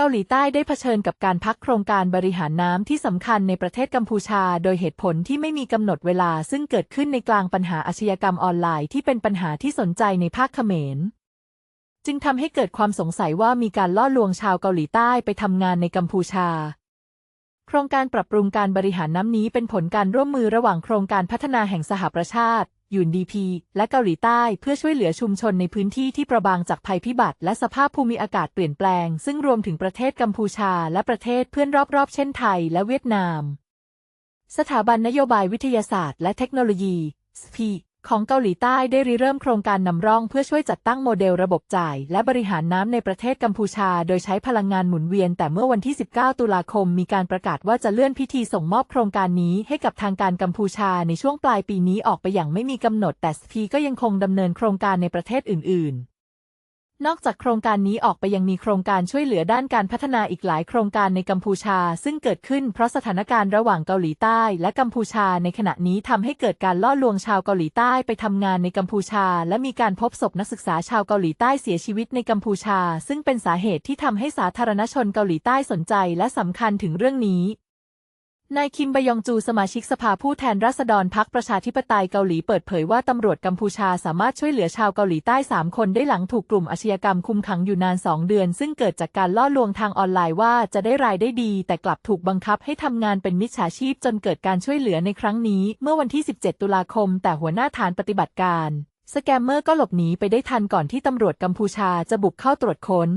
เกาหลีใต้ได้เผชิญกับการพักโครงการบริหารน้ำที่สำคัญในประเทศกัมพูชา โดยเหตุผลที่ไม่มีกำหนดเวลาซึ่งเกิดขึ้นในกลางปัญหาอาชญากรรมออนไลน์ที่เป็นปัญหาที่สนใจในภาคเขมร จึงทำให้เกิดความสงสัยว่ามีการล่อลวงชาวเกาหลีใต้ไปทำงานในกัมพูชา โครงการปรับปรุงการบริหารน้ำนี้เป็นผลการร่วมมือระหว่างโครงการพัฒนาแห่งสหประชาติ ยูนดีพีและเกาหลีใต้เพื่อช่วยเหลือชุมชนในพื้นที่ที่ประบางจากภัยพิบัติ และสภาพภูมิอากาศเปลี่ยนแปลง ซึ่งรวมถึงประเทศกัมพูชา และประเทศเพื่อนรอบๆ เช่นไทยและเวียดนาม สถาบันนโยบายวิทยาศาสตร์ และเทคโนโลยีสพี ของเกาหลีใต้ได้ริเริ่มโครงการนำร่องเพื่อช่วยจัดตั้งโมเดลระบบจ่าย และบริหารน้ำในประเทศกัมพูชา โดยใช้พลังงานหมุนเวียน แต่เมื่อวันที่ 19 ตุลาคมมีการประกาศว่าจะเลื่อนพิธีส่งมอบโครงการนี้ให้กับทางการกัมพูชาในช่วงปลายปีนี้ออกไปอย่างไม่มีกำหนดแต่สพีก็ยังคงดำเนินโครงการในประเทศอื่น ๆ นอกจากโครงการนี้ออกไปยังมีโครงการช่วยเหลือด้านการพัฒนาอีกหลายโครงการในกัมพูชา ซึ่งเกิดขึ้นเพราะสถานการณ์ระหว่างเกาหลีใต้และกัมพูชาในขณะนี้ทำให้เกิดการล่อลวงชาวเกาหลีใต้ไปทำงานในกัมพูชา และมีการพบศพนักศึกษาชาวเกาหลีใต้เสียชีวิตในกัมพูชา ซึ่งเป็นสาเหตุที่ทำให้สาธารณชนเกาหลีใต้สนใจและสำคัญถึงเรื่องนี้ นายคิมบยองจูสมาชิกสภาผู้แทนราษฎรพรรคประชาธิปไตยเกาหลีเปิดเผยว่าตำรวจกัมพูชาสามารถช่วยเหลือชาวเกาหลีใต้ 3 คนได้หลังถูกกลุ่มอาชญากรรมคุมขังอยู่นาน 2 เดือน ซึ่งเกิดจากการล่อลวงทางออนไลน์ว่าจะได้รายได้ดี แต่กลับถูกบังคับให้ทำงานเป็นมิจฉาชีพจนเกิดการช่วยเหลือในครั้งนี้ เมื่อวันที่ 17 ตุลาคม แต่หัวหน้าฐานปฏิบัติการ สแกมเมอร์ก็หลบหนีไปได้ทันก่อนที่ตำรวจกัมพูชาจะบุกเข้าตรวจค้น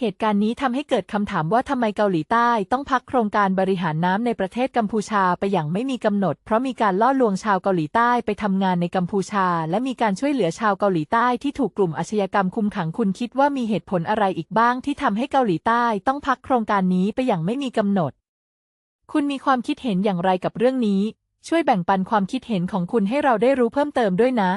เหตุการณ์นี้ทำให้เกิดคำถามว่าทำไมเกาหลีใต้ต้องพักโครงการบริหารน้ำในประเทศกัมพูชาไปอย่างไม่มีกำหนด เพราะมีการล่อลวงชาวเกาหลีใต้ไปทำงานในกัมพูชา และมีการช่วยเหลือชาวเกาหลีใต้ที่ถูกกลุ่มอาชญากรรมคุมขังคุณคิดว่ามีเหตุผลอะไรอีกบ้างที่ทำให้เกาหลีใต้ต้องพักโครงการนี้ไปอย่างไม่มีกำหนด คุณมีความคิดเห็นอย่างไรกับเรื่องนี้ ช่วยแบ่งปันความคิดเห็นของคุณให้เราได้รู้เพิ่มเติมด้วยนะ